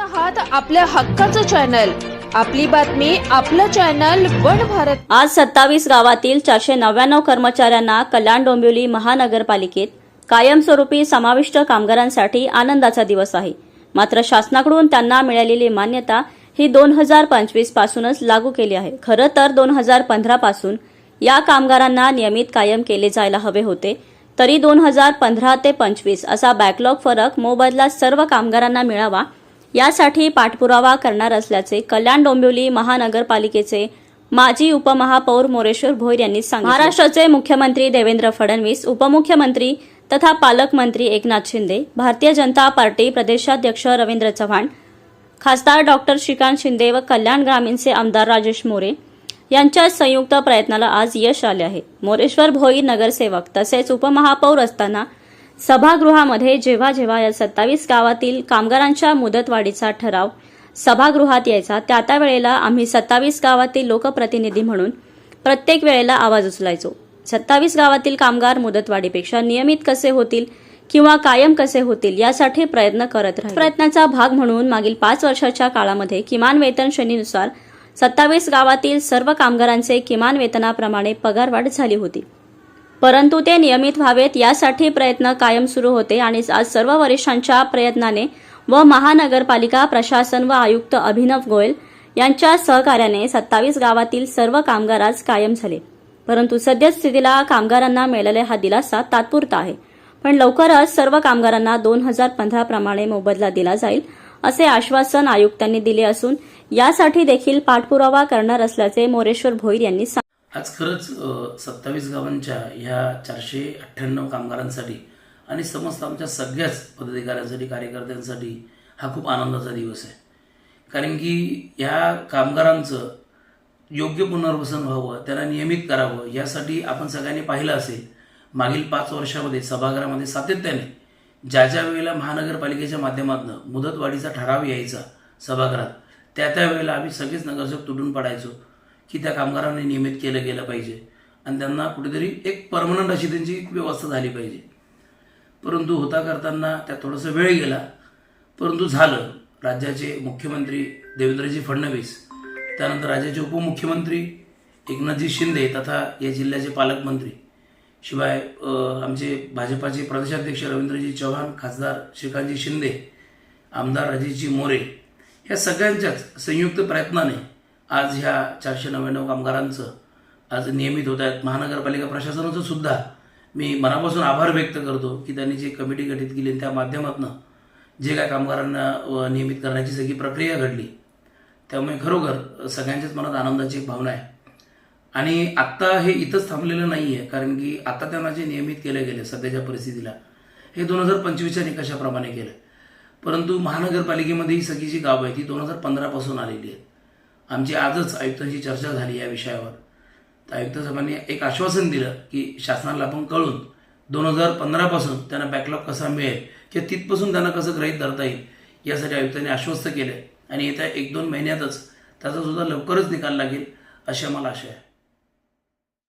आहात आपल्या हक्काचं चॅनल. आपली बातमी आपलं चॅनल वन भारत. आज सत्तावीस गावातील चारशे नव्याण्णव कर्मचाऱ्यांना कल्याण डोंबिवली महानगरपालिकेत कायमस्वरूपी समाविष्ट कामगारांसाठी आनंदाचा दिवस आहे. मात्र शासनाकडून त्यांना मिळालेली मान्यता ही दोन हजार पंचवीस पासूनच लागू केली आहे. खरं तर दोन हजार पंधरा पासून या कामगारांना नियमित कायम केले जायला हवे होते. तरी दोन हजार पंधरा ते पंचवीस असा बॅकलॉग फरक मोबदला सर्व कामगारांना मिळावा यासाठी पाठपुरावा करणार असल्याचे कल्याण डोंबिवली महानगरपालिकेचे माजी उपमहापौर मोरेश्वर भोईर यांनी सांगितले. महाराष्ट्राचे मुख्यमंत्री देवेंद्र फडणवीस उपमुख्यमंत्री तथा पालकमंत्री एकनाथ शिंदे भारतीय जनता पार्टी प्रदेशाध्यक्ष रवींद्र चव्हाण खासदार डॉक्टर श्रीकांत शिंदे व कल्याण ग्रामीणचे आमदार राजेश मोरे यांच्या संयुक्त प्रयत्नाला आज यश आले आहे. मोरेश्वर भोई नगरसेवक तसेच उपमहापौर असताना सभागृहामध्ये जेव्हा जेव्हा या सत्तावीस गावातील कामगारांच्या मुदतवाढीचा ठराव सभागृहात यायचा त्या त्या वेळेला आम्ही सत्तावीस गावातील लोकप्रतिनिधी म्हणून प्रत्येक वेळेला आवाज उचलायचो. सत्तावीस गावातील कामगार मुदतवाढीपेक्षा नियमित कसे होतील किंवा कायम कसे होतील यासाठी प्रयत्न करत राहील. प्रयत्नाचा भाग म्हणून मागील पाच वर्षाच्या काळामध्ये किमान वेतन श्रेणीनुसार सत्तावीस गावातील सर्व कामगारांचे किमान वेतनाप्रमाणे पगारवाढ झाली होती. परंतु ते नियमित व्हावेत यासाठी प्रयत्न कायम सुरू होते आणि आज सर्व वरिष्ठांच्या प्रयत्नाने व महानगरपालिका प्रशासन व आयुक्त अभिनव गोयल यांच्या सहकार्याने सत्तावीस गावातील सर्व कामगार आज कायम झाले. परंतु सद्यस्थितीला कामगारांना मिळालेला हा दिलासा तात्पुरता आहे. पण लवकरच सर्व कामगारांना दोन हजार पंधरा प्रमाणे मोबदला दिला जाईल असे आश्वासन आयुक्तांनी दिले असून यासाठी देखील पाठपुरावा करणार असल्याचे मोरेश्वर भोईर यांनी सांगितले. आज खरंच सत्तावीस गावांच्या ह्या चारशे अठ्ठ्याण्णव कामगारांसाठी आणि समस्त आमच्या सगळ्याच पदाधिकाऱ्यांसाठी कार्यकर्त्यांसाठी हा खूप आनंदाचा दिवस आहे. कारण की ह्या कामगारांचं योग्य पुनर्वसन व्हावं त्यांना नियमित करावं यासाठी आपण सगळ्यांनी पाहिलं असेल मागील पाच वर्षामध्ये सभागृहामध्ये सातत्याने ज्या ज्या वेळेला महानगरपालिकेच्या माध्यमातून मुदतवाढीचा ठराव यायचा सभागृहात त्या त्या वेळेला आम्ही सगळेच नगरसेवक तुटून पडायचो. की त्या कामगारांनी नियमित केलं गेलं पाहिजे. आणि त्यांना कुठेतरी एक परमनंट अशी त्यांची व्यवस्था झाली पाहिजे. परंतु होता करताना त्यात थोडासा वेळ गेला. परंतु झालं. राज्याचे मुख्यमंत्री देवेंद्रजी फडणवीस त्यानंतर राज्याचे उपमुख्यमंत्री एकनाथजी शिंदे तथा या जिल्ह्याचे पालकमंत्री शिवाय आमचे भाजपाचे प्रदेशाध्यक्ष रवींद्रजी चव्हाण खासदार श्रीकांतजी शिंदे आमदार राजेशजी मोरे ह्या सगळ्यांच्याच संयुक्त प्रयत्नाने आज ह्या चारशे नव्याण्णव कामगारांचं आज नियमित होत आहेत. महानगरपालिका प्रशासनाचं सुद्धा मी मनापासून आभार व्यक्त करतो की त्यांनी जी कमिटी गठीत केली त्या माध्यमातून जे काय कामगारांना नियमित करण्याची सगळी प्रक्रिया घडली. त्यामुळे खरोखर सगळ्यांच्याच मनात आनंदाची एक भावना आहे. आणि आत्ता हे इथंच थांबलेलं नाही आहे कारण की आता त्यांना जे नियमित केले गेले सध्याच्या परिस्थितीला हे दोन हजार पंचवीसच्या निकषाप्रमाणे केलं परंतु महानगरपालिकेमध्ये ही सगळी जी गावं आहे ती दोन हजार पंधरापासून आलेली आहेत. आमची आजच आयुक्तांची चर्चा झाली या विषयावर. तर आयुक्त साहेबांनी एक आश्वासन दिलं की शासनाला आपण कळून दोन हजार पंधरापासून त्यांना बॅकलॉग कसा मिळेल किंवा तिथपासून त्यांना कसं ग्रहित धरता येईल यासाठी आयुक्तांनी आश्वस्त केलं. आणि येत्या एक दोन महिन्यातच त्याचा सुद्धा लवकरच निकाल लागेल अशी आम्हाला आशा आहे.